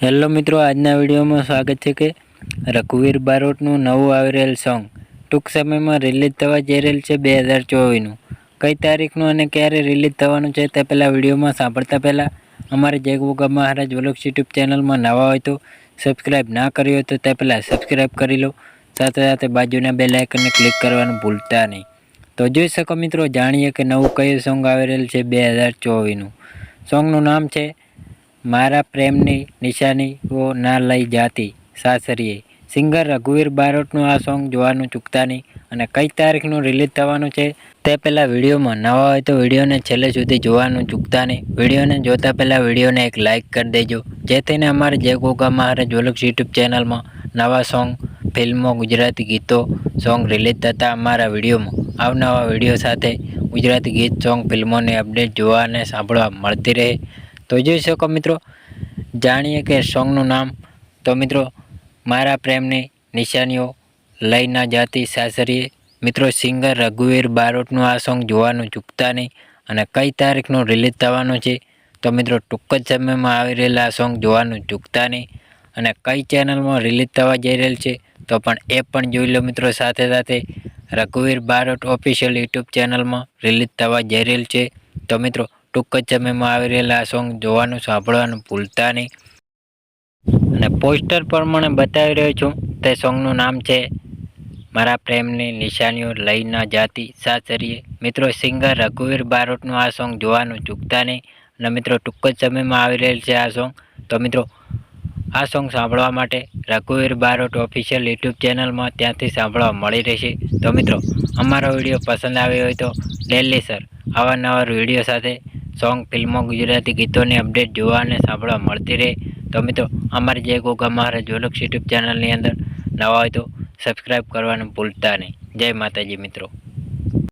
Hello મિત્રો, આજના વિડીયોમાં સ્વાગત છે કે રઘુવીર બારોટનું નવું આવી રહેલ સોંગ. ટૂંક સમયમાં રિલીઝ થવા જઈ રહેલ છે બે હજાર ચોવીસનું. કઈ તારીખનું અને ક્યારે રિલીઝ થવાનું છે તે પહેલાં વિડીયોમાં સાંભળતા પહેલાં અમારે જય ગોગા મહારાજ વલોક્સ યુટ્યુબ ચેનલમાં નવા હોય તો સબસ્ક્રાઈબ ના કર્યો હોય તો તે પહેલાં સબસ્ક્રાઈબ કરી લો. સાથે સાથે બાજુના બે લાઇકનને ક્લિક કરવાનું ભૂલતા નહીં. તો જોઈ શકો મિત્રો, જાણીએ કે નવું કયું સોંગ આવી રહેલ છે બે હજાર ચોવીસનું. સોંગનું નામ છે મારા પ્રેમની નિશાનીઓ ના લઈ જાતી સાસરીએ. સિંગર રઘુવીર બારોટનું આ સોંગ જોવાનું ચૂકતા નહીં અને કઈ તારીખનું રિલીઝ થવાનું છે તે પહેલાં વિડીયોમાં નવા હોય તો વિડીયોને છેલ્લે સુધી જોવાનું ચૂકતા નહીં વિડીયોને જોતા પહેલાં વિડીયોને એક લાઇક કરી દેજો. જેથીને અમારે જે ગોગામાં હારે જોલક્ષ યુટ્યુબ ચેનલમાં નવા સોંગ, ફિલ્મો, ગુજરાતી ગીતો, સોંગ રિલીઝ થતા અમારા વિડીયોમાં આવનવા વીડિયો સાથે ગુજરાતી ગીત, સોંગ, ફિલ્મોની અપડેટ જોવા અને સાંભળવા મળતી રહે. તો જોઈ શકો મિત્રો, જાણીએ કે સોંગનું નામ. તો મિત્રો, મારા પ્રેમની નિશાનીઓ લઈ ના જાતી સાસરીએ. મિત્રો, સિંગર રઘુવીર બારોટનું આ સોંગ જોવાનું ચૂકતા નહીં અને કઈ તારીખનું રિલીઝ થવાનું છે? તો મિત્રો, ટૂંક જ સમયમાં આવી રહેલા આ સોંગ જોવાનું ચૂકતા નહીં અને કઈ ચેનલમાં રિલીઝ થવા જઈ રહેલ છે? તો પણ એ પણ જોઈ લો મિત્રો, સાથે સાથે રઘુવીર બારોટ ઓફિશિયલ યુટ્યુબ ચેનલમાં રિલીઝ થવા જઈ રહેલ છે. તો મિત્રો ટૂંક જ સમયમાં આવી રહેલા સોંગ જોવાનું સાંભળવાનું ભૂલતા નહીં. અને પોસ્ટર પ્રમાણે બતાવી રહ્યો છું. તે સોંગનું નામ છે, મારા પ્રેમની નિશાનીઓ લઈ ન જાતી સાસરીએ. મિત્રો સિંગર રઘુવીર બારોટનું આ સોંગ જોવાનું ચૂકતા નહીં. અને મિત્રો, ટૂંક જ સમયમાં આવી રહેલ છે આ સોંગ તો મિત્રો, આ સોંગ સાંભળવા માટે રઘુવીર બારોટ ઓફિશિયલ યુટ્યુબ ચેનલમાં ત્યાંથી સાંભળવા મળી રહેશે. તો મિત્રો, અમારો વીડિયો પસંદ આવ્યો હોય તો ડેલી સર અવારનવાર વીડિયો સાથે સોંગ ફિલ્મો ગુજરાતી ગીતોની અપડેટ જોવા અને સાંભળવા મળતી રહે. તો મિત્રો, અમારી જય ગોગા મહારાજ જોલક્ષ યુટ્યુબ ચેનલની અંદર નવા હોય તો સબસ્ક્રાઈબ કરવાનું ભૂલતા નહીં. જય માતાજી મિત્રો.